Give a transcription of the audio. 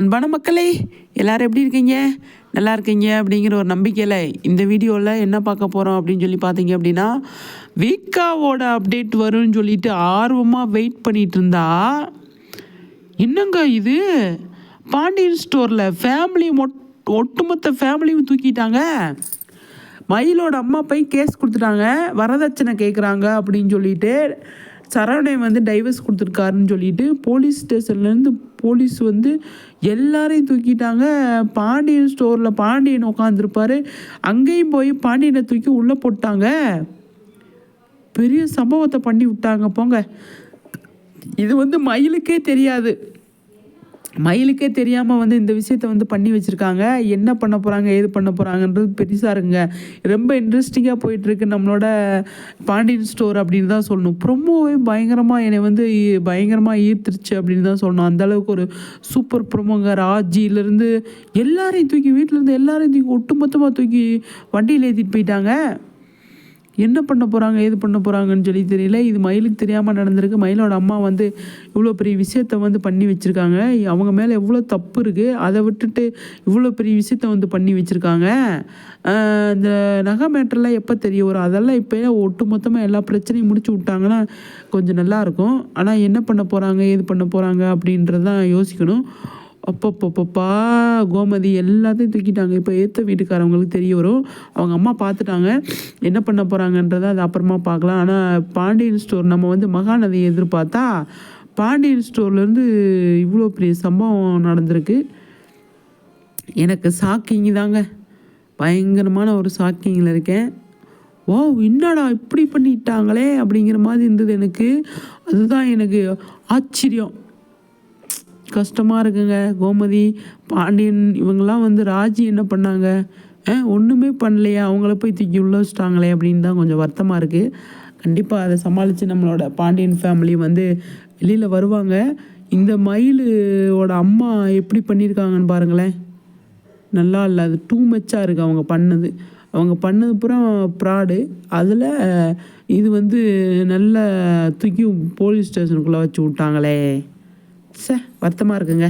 அன்பான மக்களே எல்லோரும் எப்படி இருக்கீங்க? நல்லா இருக்கீங்க அப்படிங்கிற ஒரு நம்பிக்கையில் இந்த வீடியோவில் என்ன பார்க்க போகிறோம் அப்படின்னு சொல்லி பார்த்தீங்க அப்படின்னா வீக்காவோட அப்டேட் வரும்னு சொல்லிட்டு ஆர்வமாக வெயிட் பண்ணிகிட்டு இருந்தா என்னங்க இது? பாண்டியன் ஸ்டோரில் ஃபேமிலி மொட் ஒட்டுமொத்த ஃபேமிலியும் தூக்கிட்டாங்க. மயிலோட அம்மா போய் கேஸ் கொடுத்துட்டாங்க. வரதட்சணை கேட்குறாங்க அப்படின்னு சொல்லிட்டு சரவணன் வந்து டைவர்ஸ் கொடுத்துருக்காருன்னு சொல்லிட்டு போலீஸ் ஸ்டேஷன்லேருந்து போலீஸ் வந்து எல்லாரையும் தூக்கிட்டாங்க. பாண்டியன் ஸ்டோரில் பாண்டியன் உட்காந்துருப்பாரு அங்கேயும் போய் பாண்டியனை தூக்கி உள்ளே போட்டாங்க. பெரிய சம்பவத்தை பண்ணி விட்டாங்க போங்க. இது வந்து மயிலுக்கே தெரியாது. மயிலுக்கே தெரியாமல் வந்து இந்த விஷயத்த வந்து பண்ணி வச்சுருக்காங்க. என்ன பண்ண போகிறாங்க ஏது பண்ண போகிறாங்கன்றது பெருசாக இருக்குங்க. ரொம்ப இன்ட்ரெஸ்டிங்காக போயிட்டுருக்கு நம்மளோட பாண்டியன் ஸ்டோர் அப்படின்னு தான் சொல்லணும். ப்ரொமோவே பயங்கரமாக என்னை வந்து ஈ- பயங்கரமாக ஈர்த்துருச்சு அப்படின்னு தான் சொல்லணும். அந்தளவுக்கு ஒரு சூப்பர் ப்ரொமோங்க ராஜிலேருந்து எல்லாரையும் தூக்கி வீட்டிலேருந்து எல்லாரையும் தூக்கி ஒட்டுமொத்தமாக தூக்கி வண்டியில் ஏற்றிட்டு போயிட்டாங்க. என்ன பண்ண போகிறாங்க ஏது பண்ண போகிறாங்கன்னு சொல்லி தெரியல. இது மயிலுக்கு தெரியாமல் நடந்திருக்கு. மயிலோட அம்மா வந்து இவ்வளோ பெரிய விஷயத்த வந்து பண்ணி வச்சுருக்காங்க. அவங்க மேலே எவ்வளோ தப்பு இருக்குது அதை விட்டுட்டு இவ்வளோ பெரிய விஷயத்த வந்து பண்ணி வச்சுருக்காங்க. இந்த நகை மேட்டர்லாம் எப்போ தெரிய வரும் அதெல்லாம் இப்போ ஒட்டு மொத்தமாக எல்லா பிரச்சனையும் முடிச்சு விட்டாங்கன்னா கொஞ்சம் நல்லாயிருக்கும் ஆனால் என்ன பண்ண போகிறாங்க ஏது பண்ண போகிறாங்க அப்படின்றது தான் யோசிக்கணும். அப்பப்பப்பப்பா கோமதி எல்லாத்தையும் தூக்கிட்டாங்க. இப்போ ஏற்ற வீட்டுக்காரவங்களுக்கு தெரிய வரும். அவங்க அம்மா பார்த்துட்டாங்க என்ன பண்ண போகிறாங்கன்றதை அது அப்புறமா பார்க்கலாம் ஆனால் பாண்டியன் ஸ்டோர் நம்ம வந்து மகாநதியை எதிர்பார்த்தா பாண்டியன் ஸ்டோர்லேருந்து இவ்வளோ பெரிய சம்பவம் நடந்திருக்கு. எனக்கு ஷாக்கிங் தாங்க. பயங்கரமான ஒரு ஷாக்கிங்கில் இருக்கேன். ஓ என்னடா இப்படி பண்ணிட்டாங்களே அப்படிங்கிற மாதிரி இருந்தது எனக்கு. அதுதான் எனக்கு ஆச்சரியம். கஷ்டமாக இருக்குங்க. கோமதி பாண்டியன் இவங்கெல்லாம் வந்து ராஜி என்ன பண்ணாங்க? ஒன்றுமே பண்ணலையா. அவங்கள போய் தூக்கி உள்ள வச்சிட்டாங்களே அப்படின்னு தான் கொஞ்சம் வருத்தமாக இருக்குது கண்டிப்பாக அதை சமாளித்து நம்மளோட பாண்டியன் ஃபேமிலி வந்து வெளியில் வருவாங்க. இந்த மயிலோட அம்மா எப்படி பண்ணியிருக்காங்கன்னு பாருங்களேன். நல்லா இல்லை. அது டூ மச்சாக இருக்குது அவங்க பண்ணது. அவங்க பண்ணது பூரா ப்ராடு அதில் இது வந்து நல்ல தூக்கி போலீஸ் ஸ்டேஷனுக்குள்ளே வச்சு விட்டாங்களே. சே வருத்தமாக இருக்குங்க.